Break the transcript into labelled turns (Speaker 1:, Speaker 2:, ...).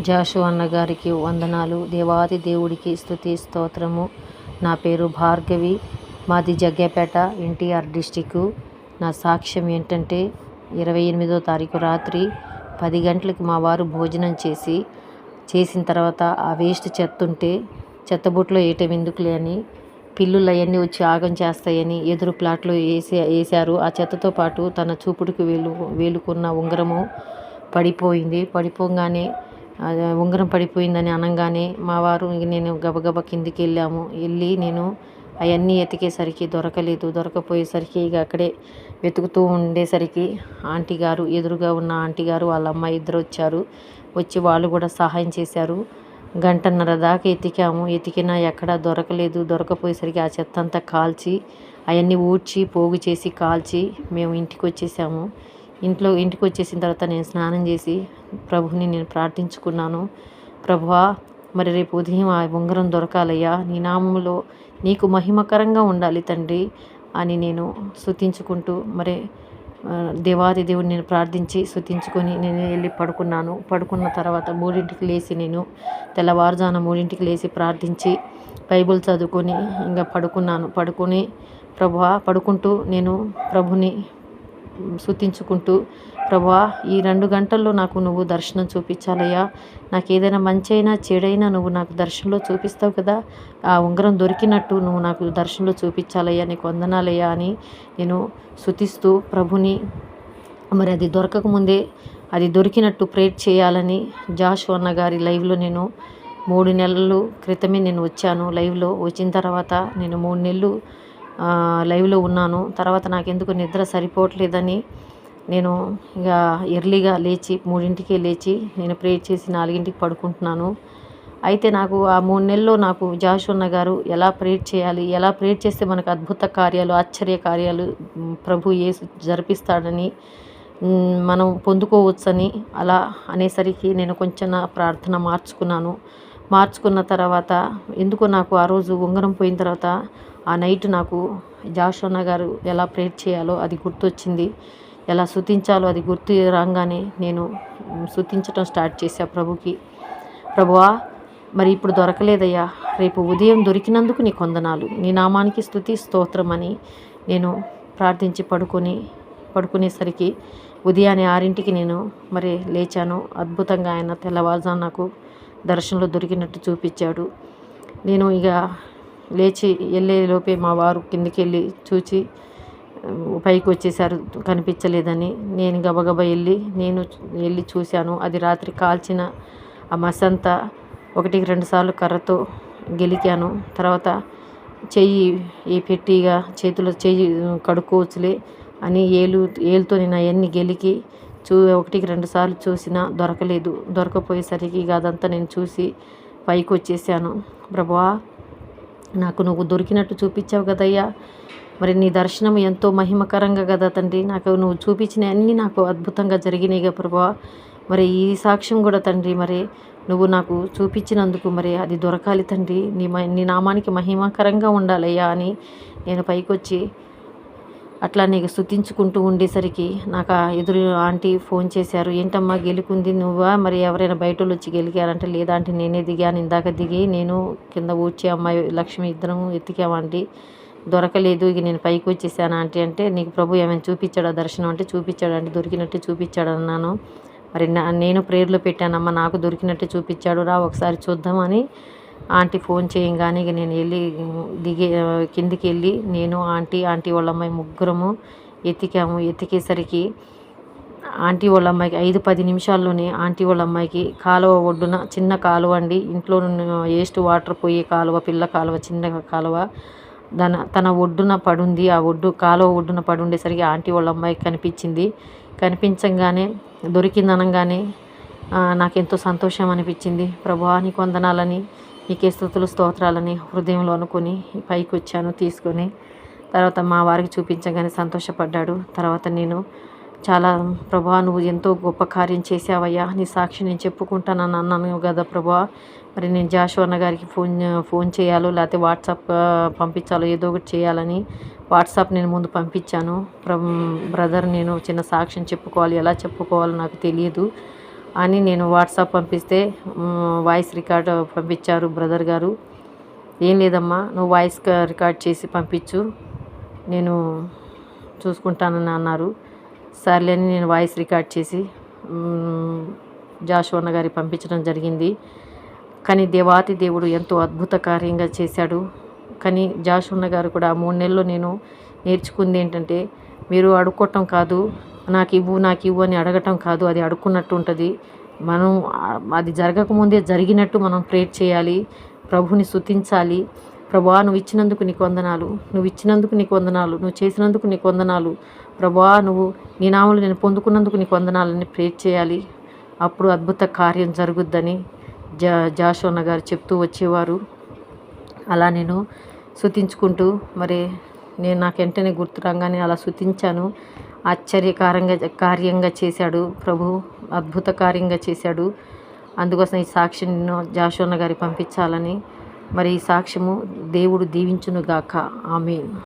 Speaker 1: జాషు అన్నగారికి వందనాలు. దేవాది దేవుడికి స్తుతి స్తోత్రము. నా పేరు భార్గవి. మాది జగ్గేపేట ఎన్టీఆర్ డిస్టిక్ నా సాక్ష్యం ఏంటంటే ఇరవై ఎనిమిదో తారీఖు రాత్రి పది గంటలకు మా వారు భోజనం చేసి చేసిన తర్వాత ఆ వేస్ట్ చెత్త ఉంటే చెత్తబుట్లో వేయటం ఎందుకులే అని పిల్లులు అవన్నీ వచ్చి ఆగం చేస్తాయని ఎదురు ప్లాట్లో వేసే వేశారు ఆ చెత్తతో పాటు తన చూపుడుకు వేలు వేలుకున్న ఉంగరము పడిపోయింది. పడిపోగానే ఉంగరం పడిపోయిందని అనగానే మా వారు నేను గబగబా కిందికి వెళ్ళాము. వెళ్ళి నేను అవన్నీ ఎతికేసరికి దొరకలేదు. దొరకపోయేసరికి ఇక అక్కడే వెతుకుతూ ఉండేసరికి ఆంటీ గారు ఎదురుగా ఉన్న ఆంటీ గారు వాళ్ళ అమ్మాయి ఇద్దరు వచ్చారు. వచ్చి వాళ్ళు కూడా సహాయం చేశారు. గంటన్నర దాకా ఎతికాము. ఎతికినా ఎక్కడా దొరకలేదు. దొరకపోయేసరికి ఆ చెత్త అంతా కాల్చి అవన్నీ ఊడ్చి పోగు చేసి కాల్చి మేము ఇంటికి వచ్చేసాము ఇంట్లో ఇంటికి వచ్చేసిన తర్వాత నేను స్నానం చేసి ప్రభుని నేను ప్రార్థించుకున్నాను. ప్రభువా మరి రేపు ఉదయం ఆ ఉంగరం దొరకాలయ్యా. నీ నామంలో నీకు మహిమకరంగా ఉండాలి తండ్రి అని నేను స్తుతించుకుంటూ మరి దేవాది దేవుడిని నేను ప్రార్థించి స్తుతించుకొని నేను వెళ్ళి పడుకున్నాను. పడుకున్న తర్వాత మూడింటికి లేచి నేను తెల్లవారుజాన మూడింటికి లేచి ప్రార్థించి బైబిల్ చదువుకొని ఇంకా పడుకున్నాను. పడుకొని ప్రభువా పడుకుంటూ నేను ప్రభుని శుతించుకుంటూ ప్రభా ఈ రెండు గంటల్లో నాకు నువ్వు దర్శనం చూపించాలయ్యా. నాకు ఏదైనా మంచి అయినా చెడైనా నువ్వు నాకు దర్శనంలో చూపిస్తావు కదా. ఆ ఉంగరం దొరికినట్టు నువ్వు నాకు దర్శనంలో చూపించాలయ్యా. నీకు వందనాలయ్యా అని నేను శుతిస్తూ ప్రభుని మరి అది దొరకకముందే అది దొరికినట్టు ప్రేర్ చేయాలని జాషు అన్న గారి లైవ్లో నేను మూడు నెలలు క్రితమే నేను వచ్చాను. లైవ్లో వచ్చిన తర్వాత నేను మూడు నెలలు లైవ్లో ఉన్నాను. తర్వాత నాకు ఎందుకు నిద్ర సరిపోవట్లేదని నేను ఇక ఎర్లీగా లేచి మూడింటికే లేచి నేను ప్రే చేసి నాలుగింటికి పడుకుంటున్నాను. అయితే నాకు ఆ మూడు నెలల్లో నాకు జాషున్న గారు ఎలా ప్రేర్ చేయాలి ఎలా ప్రేర్ చేస్తే మనకు అద్భుత కార్యాలు ఆశ్చర్య కార్యాలు ప్రభు ఏ జరిపిస్తాడని మనం పొందుకోవచ్చని అలా అనేసరికి నేను కొంచెం ప్రార్థన మార్చుకున్నాను. మార్చుకున్న తర్వాత ఎందుకో నాకు ఆ రోజు ఉంగరం పోయిన తర్వాత ఆ నైట్ నాకు జాషోన్న గారు ఎలా ప్రేర్ చేయాలో అది గుర్తొచ్చింది. ఎలా శుతించాలో అది గుర్తు రాగానే నేను మ్, శుతించటం స్టార్ట్ చేశా ప్రభుకి. ప్రభువా మరి ఇప్పుడు దొరకలేదయ్యా. రేపు ఉదయం దొరికినందుకు నీ కొందనాలు. నీ నామానికి స్థుతి స్తోత్రం అని నేను ప్రార్థించి పడుకొని పడుకునేసరికి ఉదయాన్నే ఆరింటికి నేను మరి లేచాను. అద్భుతంగా ఆయన తెల్లవారుజాము నాకు దర్శనంలో దొరికినట్టు చూపించాడు. నేను ఇక లేచి వెళ్ళేలోపే మా వారు కిందికి వెళ్ళి చూచి పైకి వచ్చేసారు కనిపించలేదని. నేను గబగబా వెళ్ళి నేను వెళ్ళి చూశాను. అది రాత్రి కాల్చిన ఆ మసంతా ఒకటికి రెండు సార్లు కర్రతో గెలికాను. తర్వాత చెయ్యి ఏ పెట్టిగా చేతిలో చెయ్యి కడుక్కోవచ్చులే అని ఏలు ఏలుతో నేను అవన్నీ గెలికి చూ ఒకటికి రెండు సార్లు చూసినా దొరకలేదు. దొరకపోయేసరికి ఇక అదంతా నేను చూసి పైకి వచ్చేసాను ప్రభువా నాకు నువ్వు దొరికినట్టు చూపించావు కదయ్యా. మరి నీ దర్శనం ఎంతో మహిమకరంగా కదా తండ్రి. నాకు నువ్వు చూపించిన అన్నీ నాకు అద్భుతంగా జరిగినాయిగా కదా ప్రభా మరి ఈ సాక్ష్యం కూడా తండ్రి మరి నువ్వు నాకు చూపించినందుకు మరి అది దొరకాలి తండ్రి. నీ మ నీ నామానికి మహిమకరంగా ఉండాలయ్యా అని నేను పైకొచ్చి అట్లా నీకు స్థుతించుకుంటూ ఉండేసరికి నాకు ఆ ఎదురు ఆంటీ ఫోన్ చేశారు ఏంటమ్మా గెలుకుంది నువ్వా? మరి ఎవరైనా బయట వాళ్ళు వచ్చి గెలికారంటే లేదా? అంటే నేనే దిగాను ఇందాక దిగి నేను కింద ఊడ్చి అమ్మాయి లక్ష్మి ఇద్దరం ఎత్తికామండి దొరకలేదు ఇక నేను పైకి వచ్చేసాను ఆంటీ అంటే నీకు ప్రభు ఏమైనా చూపించాడా దర్శనం అంటే? చూపించాడు అంటే దొరికినట్టు చూపించాడు అన్నాను. మరి నా- నేను ప్రేయర్లో పెట్టానమ్మా నాకు దొరికినట్టు చూపించాడు రా ఒకసారి చూద్దామని ఆంటీ ఫోన్ చేయంగానే ఇక నేను వెళ్ళి దిగే కిందికి వెళ్ళి నేను ఆంటీ ఆంటీ వాళ్ళ అమ్మాయి ముగ్గురము ఎతికాము. ఎతికేసరికి ఆంటీ వాళ్ళ అమ్మాయికి ఐదు పది నిమిషాల్లోనే ఆంటీ వాళ్ళ అమ్మాయికి కాలువ ఒడ్డున చిన్న కాలువ అండి. ఇంట్లో వేస్ట్ వాటర్ పోయే కాలువ పిల్ల కాలువ చిన్న కాలువ తన తన ఒడ్డున పడుంది. ఆ ఒడ్డు కాలువ ఒడ్డున పడుండేసరికి ఆంటీ వాళ్ళ అమ్మాయికి కనిపించింది. కనిపించగానే దొరికిందనగానే నాకెంతో సంతోషం అనిపించింది. ప్రభా నీకు వందనాలని నీకే స్థుతులు స్తోత్రాలని హృదయంలో అనుకొని పైకి వచ్చాను తీసుకొని. తర్వాత మా వారికి చూపించగానే సంతోషపడ్డాడు. తర్వాత నేను చాలా ప్రభా నువ్వు ఎంతో గొప్ప కార్యం చేసావయ్యా నీ సాక్షి నేను చెప్పుకుంటానని అన్నాను కదా ప్రభా. మరి నేను జాషు అన్న గారికి ఫోన్ ఫోన్ చేయాలో లేకపోతే వాట్సాప్ పంపించాలో ఏదో ఒకటి చేయాలని వాట్సాప్ నేను ముందు పంపించాను. బ్రదర్ నేను చిన్న సాక్ష్యం చెప్పుకోవాలి. ఎలా చెప్పుకోవాలో నాకు తెలియదు. అని నేను వాట్సాప్ పంపిస్తే వాయిస్ రికార్డ్ పంపించారు బ్రదర్ గారు. ఏం లేదమ్మా నువ్వు వాయిస్ రికార్డ్ చేసి పంపించు. నేను చూసుకుంటానని అన్నారు. సర్లేని నేను వాయిస్ రికార్డ్ చేసి మ్, జాషువన్న గారికి పంపించడం జరిగింది. కానీ దేవాతి దేవుడు ఎంతో అద్భుత కార్యంగా చేశాడు. కానీ జాషువన్న గారు కూడా ఆ మూడు నెలల్లో నేను నేర్చుకుంది ఏంటంటే మీరు అడుక్కోవటం కాదు నాకు ఇవ్వు నాకు ఇవ్వు అని అడగటం కాదు అది అడుక్కున్నట్టు ఉంటుంది మనం అది జరగకముందే జరిగినట్టు మనం ప్రేట్ చేయాలి ప్రభుని స్థుతించాలి ప్రభా నువ్వు ఇచ్చినందుకు నీకు వందనాలు నువ్వు ఇచ్చినందుకు నీకు వందనాలు నువ్వు చేసినందుకు నీకు వందనాలు. ప్రభా నువ్వు నీ నామలు నేను పొందుకున్నందుకు నీకు వందనాలని ప్రేట్ చేయాలి. అప్పుడు అద్భుత కార్యం జరుగుద్దని జా జాషోన్న గారు చెప్తూ వచ్చేవారు. అలా నేను శుతించుకుంటూ మరి నేను నాకు వెంటనే గుర్తు రాగానే అలా శుతించాను ఆశ్చర్యకారంగా కార్యంగా చేశాడు. ప్రభు అద్భుత కార్యంగా చేశాడు. అందుకోసం ఈ సాక్షిని నేను జాషోన్న గారికి పంపించాలని. మరి ఈ సాక్ష్యము దేవుడు దీవించునుగాక. ఆమె